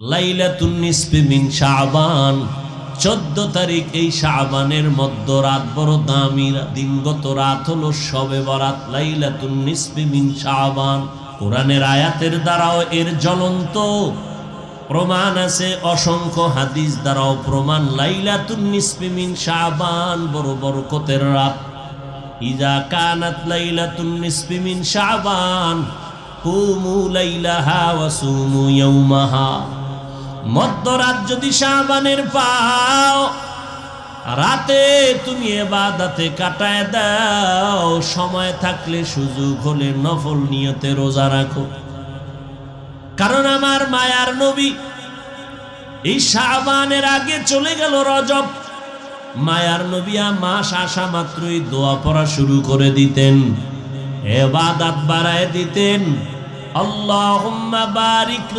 লাইলাতুন নিসফি মিন শাবান। চোদ্দ তারিখ এই শাবানের মধ্য রাত, বড় দামি দিনগত রাত হলো সবে বরাত, লাইলাতুন নিসফি মিন শাবান। কোরআনের আয়াতের দ্বারাও এর জ্বলন্ত প্রমাণ আছে, অসংখ্য হাদিস দ্বারাও প্রমাণ। লাইলাতুন নিসফি মিন শাবান, বড় বরকতের রাত। ইজা কানাত লাইলাতুন নিসফি মিন শাবান, কুমু লাইলাহা ওয়া সুমু ইয়াউমাহা। মধ্যরাত যদি শাবানের পাও, রাতে তুমি এবাদাতে কাটায় দাও। সময় থাকলে সুযোগ হলে নফল নিয়তে রোজা রাখো। কারণ আমার মায়ার নবী এই শাবানের আগে চলে গেল রজব। মায়ার নবিয়া মাস আসা মাত্রই দোয়া পড়া শুরু করে দিতেন, এবাদাত বাড়ায় দিতেন।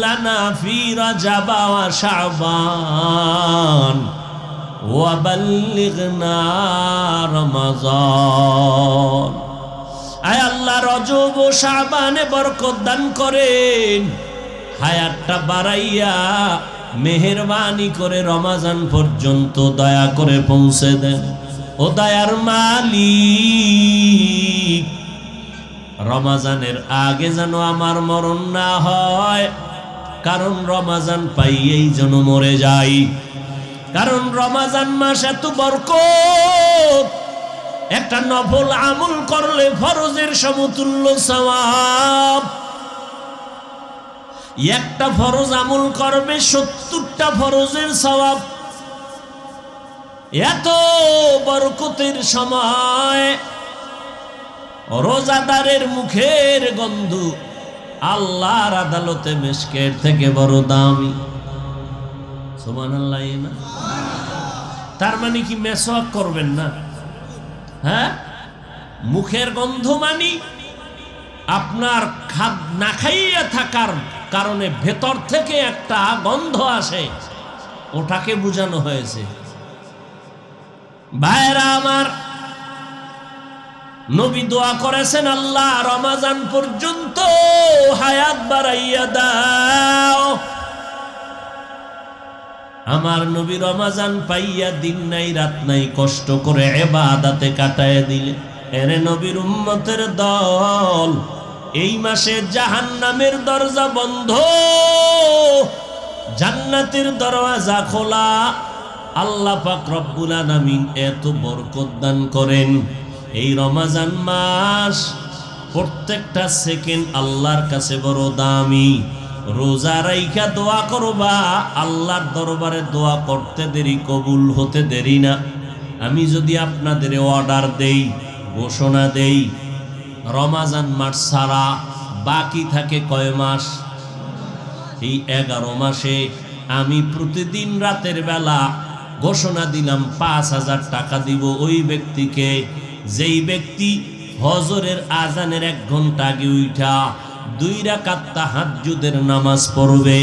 লানা ফি রজব ওয়া শাবান ওয়া বাল্লিগনা রমাজান। আয় আল্লাহ, রজব ও শাবানে বরকত দান করেন। হায়াতটা বাড়াইয়া মেহেরবানি করে রমাজান পর্যন্ত দয়া করে পৌঁছে দেন। ও দয়ার মালিক। রমাজানের আগে যেন আমার মরণ না হয়। কারণ রমাজান পাইয়েই যেন মরে যাই। কারণ রমাজান মাস এত বরকত। একটা নফল আমল করলে ফরজের সমতুল্য সওয়াব। একটা ফরজ আমল করবে সত্তরটা ফরজের সওয়াব। এত বরকতের সময় রোজাদারের মুখের গন্ধ আল্লাহর আদালতে মেশকের থেকে বড় দামি। সমান আল্লাহ না? তার মানে কি মেসওয়াক করবেন না? হ্যাঁ? মুখের গন্ধ মানি আপনার খাদ না খাইয়া থাকার কারণে ভেতর থেকে একটা গন্ধ আসে, ওটাকে বোঝানো হয়েছে। ভাইরা আমার নবী দোয়া করেছেন, আল্লাহ, রমাজান পর্যন্ত হায়াত বাড়াইয়া দাও। আমার নবী রমাজান পাইয়া দিন নাই, রাত নাই, কষ্ট করে এবাদাতে কাটায় দিলে। এরে নবীর উম্মতের দল, এই মাসে জাহান্নামের দরজা বন্ধ। জান্নাতের দরওয়াজা খোলা। আল্লাহ পাক রব্বুল আলামিন এত বরকত দান করেন। এই রমাজান মাস প্রত্যেকটা সেকেন্ড আল্লাহর কাছে বড় দামি। রোজা রাইখা দোয়া করবা, আল্লাহর দরবারে দোয়া করতে দেরি, কবুল হতে দেরি না। আমি যদি আপনাদের অর্ডার দেই, ঘোষণা দেই, রমাজান মাস ছাড়া বাকি থাকে কয় মাস? এই এগারো মাসে আমি প্রতিদিন রাতের বেলা ঘোষণা দিলাম, পাঁচ হাজার টাকা দিব ওই ব্যক্তিকে। যেই ব্যক্তি হজরের আজানের এক ঘণ্টা আগে উঠা দুই রাকাত তাহাজ্জুদের নামাজ পড়বে,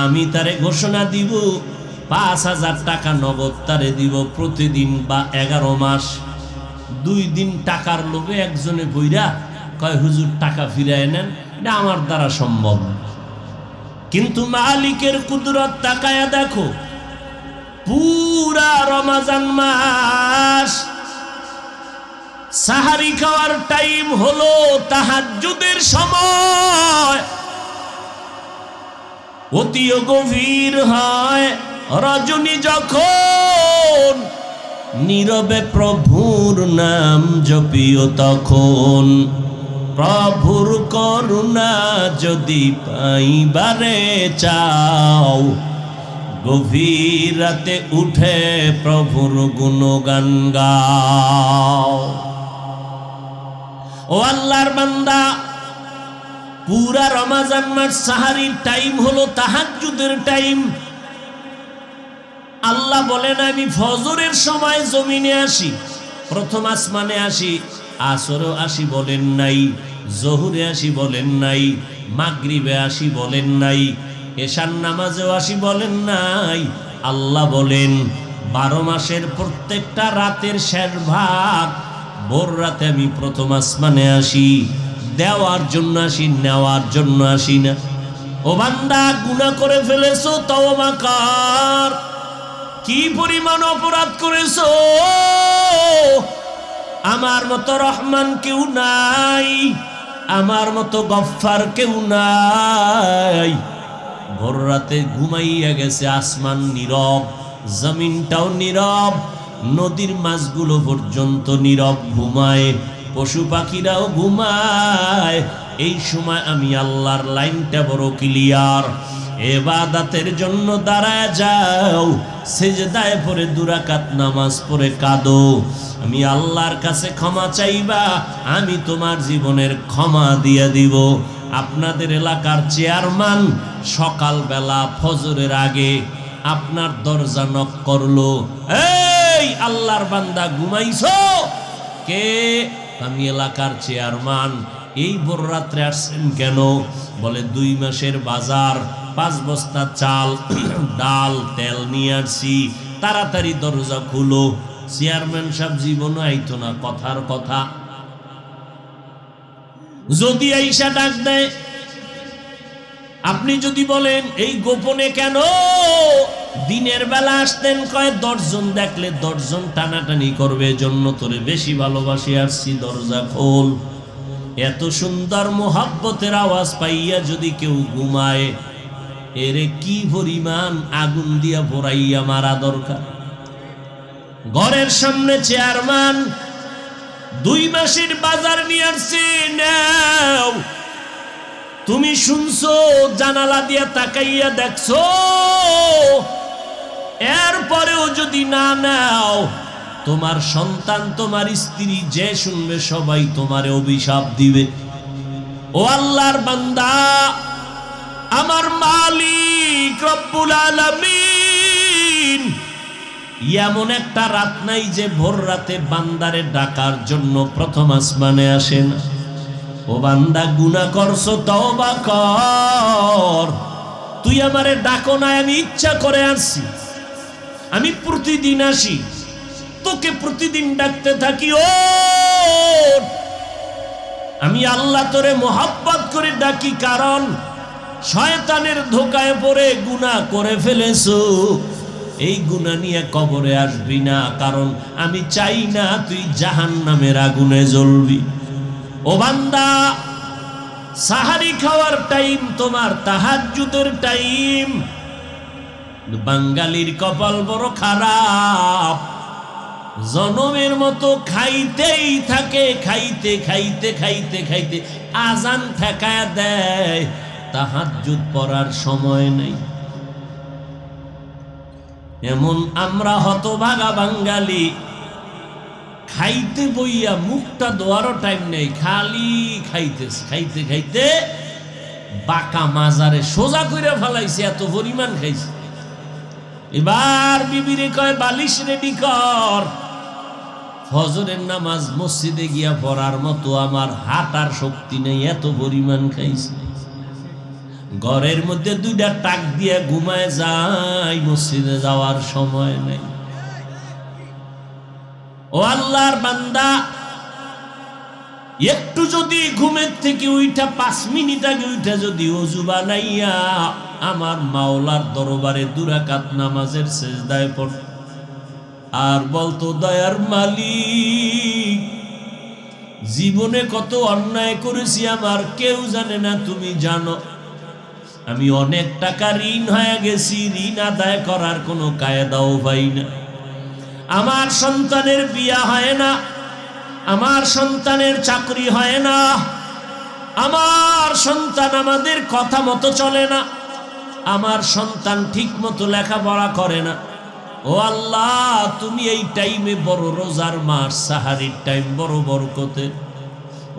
আমি তারে ঘোষণা দিব, পাঁচ হাজার টাকা নগদ তারে দিব প্রতিদিন বা এগারো মাস। দুই দিন টাকার লোভে একজনে বইরা কয়, হুজুর, টাকা ফিরায় নেন, এটা আমার দ্বারা সম্ভব। কিন্তু মালিকের কুদরত তাকায়া দেখো, পুরা রমাজান মাস সাহারি খাওয়ার টাইম হলো তাহাজ্জুদের সময়। অতিও গভীর হয় রজনী যখন, নীরবে প্রভুর নাম জপিও তখন। প্রভুর করুণা যদি পাইবারে চাও গভীর রাতে উঠে প্রভুর গুণগান গাও। ও আল্লাহর বান্দা, পুরা রমাজান মাস সাহারির টাইম হলো তাহাজ্জুদের টাইম। আল্লাহ বলেন, আমি ফজরের সময় জমিনে আসি, প্রথম আসমানে আসি, আসরও আসি বলেন নাই, জহুরে আসি বলেন নাই, মাগরিবে আসি বলেন নাই এশার নামাজেও আসি বলেন নাই, আল্লাহ বলেন, বারো মাসের প্রত্যেকটা রাতের শেষ ভাগ, ভোর রাতে আমি প্রথম আসমানে আসি, দেওয়ার জন্য আসি, নেওয়ার জন্য আসি না। ও বান্দা, গুনাহ করে ফেলেছো, তওবা কর? কি পরিমাণ অপরাধ করেছ? আমার মতো রহমান কেউ নাই, আমার মতো গফফার কেউ নাই। ভোর রাতে ঘুমাইয়া গেছে আসমান নীরব, জমিনটাও নীরব, নদীর মাছগুলো পর্যন্ত নীরব ঘুমায়, পশু পাখিরাও ঘুমায়। এই সময় আমি আল্লাহর লাইনটা বড় ক্লিয়ার এবাদাতের জন্য দাঁড়ায় যাও, সেজদায় পরে দুরাকাত নামাজ পড়ে কাঁদো। আমি আল্লাহর কাছে ক্ষমা চাইবা, আমি তোমার জীবনের ক্ষমা দিয়ে দিব। আপনাদের এলাকার চেয়ারম্যান সকালবেলা ফজরের আগে আপনার দরজা নক করল। এই আল্লাহর বান্দা ঘুমাইছো? কে? আমি এলাকার চেয়ারম্যান। এই বড় রাত্রে আসছেন কেন? বলে, দুই মাসের বাজার, পাঁচ বস্তা চাল, ডাল, তেল নিয়ে আসছি। তাড়াতাড়ি দরজা খুলো। চেয়ারম্যান সাহেব, জীবনও আইতো না, কথার কথা। যদি আইসা ডাক দেয়, আপনি যদি বলেন, এই গোপনে কেন? দিনের বেলা আসতেন কয়, দশজন দেখলে দশজন টানাটানি করবে জন্য তোরে বেশি ভালোবাসি আসছি দরজা খোল। এত সুন্দর মোহাব্বতের আওয়াজ পাইয়া যদি কেউ ঘুমায়, এরে কি পরিমাণ আগুন দিয়া ভরাইয়া মারা দরকার। ঘরের সামনে চেয়ারম্যান দুই মাসের বাজার নিয়ে আসছে, নাও। তুমি শুনছো, জানালা দিয়া তাকাইয়া দেখছ। এরপরেও যদি না নাও, তোমার সন্তান, তোমার স্ত্রী যে শুনবে, সবাই তোমারে অভিশাপ দিবে। ও আল্লাহর বান্দা, আমার মালিক রব্বুল আলামিন এমন একটা রাত নাই যে ভোর রাতে বান্দারে ডাকার জন্য প্রথম আসমানে আসেন। ও বান্দা গুনা করছ, তওবা কর। তুই আমারে ডাকো না, আমি ইচ্ছা করে আসছি আমি প্রতিদিন আসি। তোকে প্রতিদিন ডাকতে থাকি ও আমি আল্লাহ তোরে মোহাব্বত করে ডাকি, কারণ শয়তানের ধোকায় পড়ে গুনাহ করে ফেলেছো। এই গুনাহ নিয়ে কবরে আসবি না, কারণ আমি চাই না তুই জাহান নামের আগুনে জ্বলবি। ও বান্দা, সাহারি খাওয়ার টাইম তোমার তাহাজ্জুদের টাইম বাঙালির কপাল বড় খারাপ। জনমের মতো খাইতেই থাকে, খাইতে খাইতে খাইতে খাইতে আজান ঠেকায় দেয়। তাহাজ্জুদ পড়ার সময় নেই। এমন আমরা হতভাগা বাঙালি। খাইতে বইয়া মুখটা দোয়ারও টাইম নেই, খালি খাইতে খাইতে খাইতে বাঁকা মাজারে সোজা করে ফেলাইছে, এত পরিমাণ খাইছে। এবার বিবিরে কয়, বালিশ রেডি কর। ফজরের নামাজ মসজিদে গিয়া পড়ার মতো আমার হাঁটার শক্তি নেই, এত পরিমাণ খাইছে। ঘরের মধ্যে দুইটা টাক দিয়ে ঘুমায় যাই মসজিদে যাওয়ার সময় নেই। ও আল্লাহর বান্দা, একটু যদি ঘুমের থেকে উইঠা, পাঁচ মিনিট আগে উইঠা যদি অজু বানাইয়া আমার মাওলার দরবারে দুরাকাত নামাজের সেজদায় পড়। আর বলতো, দয়ার মালিক, জীবনে কত অন্যায় করেছি, আমার কেউ জানে না, তুমি জানো। আমি অনেক টাকা ঋণ হয়ে গেছি, ঋণ আদায় করার কোনো কায়দাও পাই না। আমার সন্তানের বিয়া হয় না, আমার সন্তানের চাকরি হয় না, আমার সন্তান আমাদের কথা মতো চলে না, আমার সন্তান ঠিক মতো লেখাপড়া করে না। ও আল্লাহ, তুমি এই টাইমে বড় রোজার মাস, সাহারির টাইম বড় বরকতে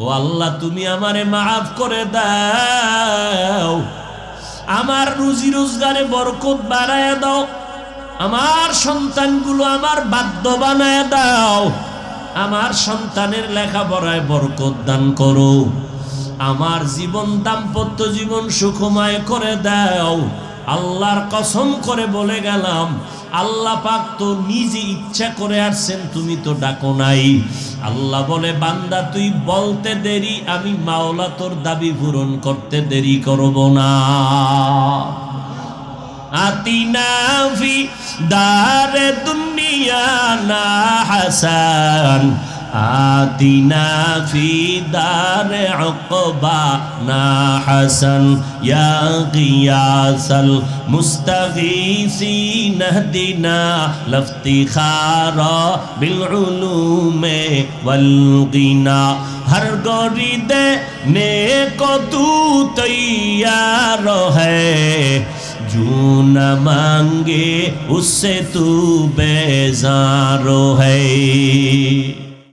ও আল্লাহ, তুমি আমারে মাফ করে দাও। আমার রুজি রোজগারে বরকত বাড়ায় দাও। আমার সন্তানগুলো আমার বাদ্য বানায় দাও। আমার সন্তানের লেখাপড়ায় বরকত দান করো। আমার জীবন দাম্পত্য জীবন সুখময় করে দাও। আল্লাহর কসম করে বলে গেলাম আল্লাহ পাক তো নিজে ইচ্ছা করে আসছেন, তুমি তো ডাকো নাই। আল্লাহ বলে, বান্দা, তুই বলতে দেরি, আমি মাওলা তোর দাবি পূরণ করতে দেরি করব না। আতিনা ফি দারে দুনিয়া না হাসান। آتنا فی دار عقبانا حسن یا غیاس المستغیثی نہدنا لفتخارا بالعلوم والغنا۔ ہر گوری دینے کو تو تیار ہے۔ جو نہ مانگے، اس سے تو بیزار ہے۔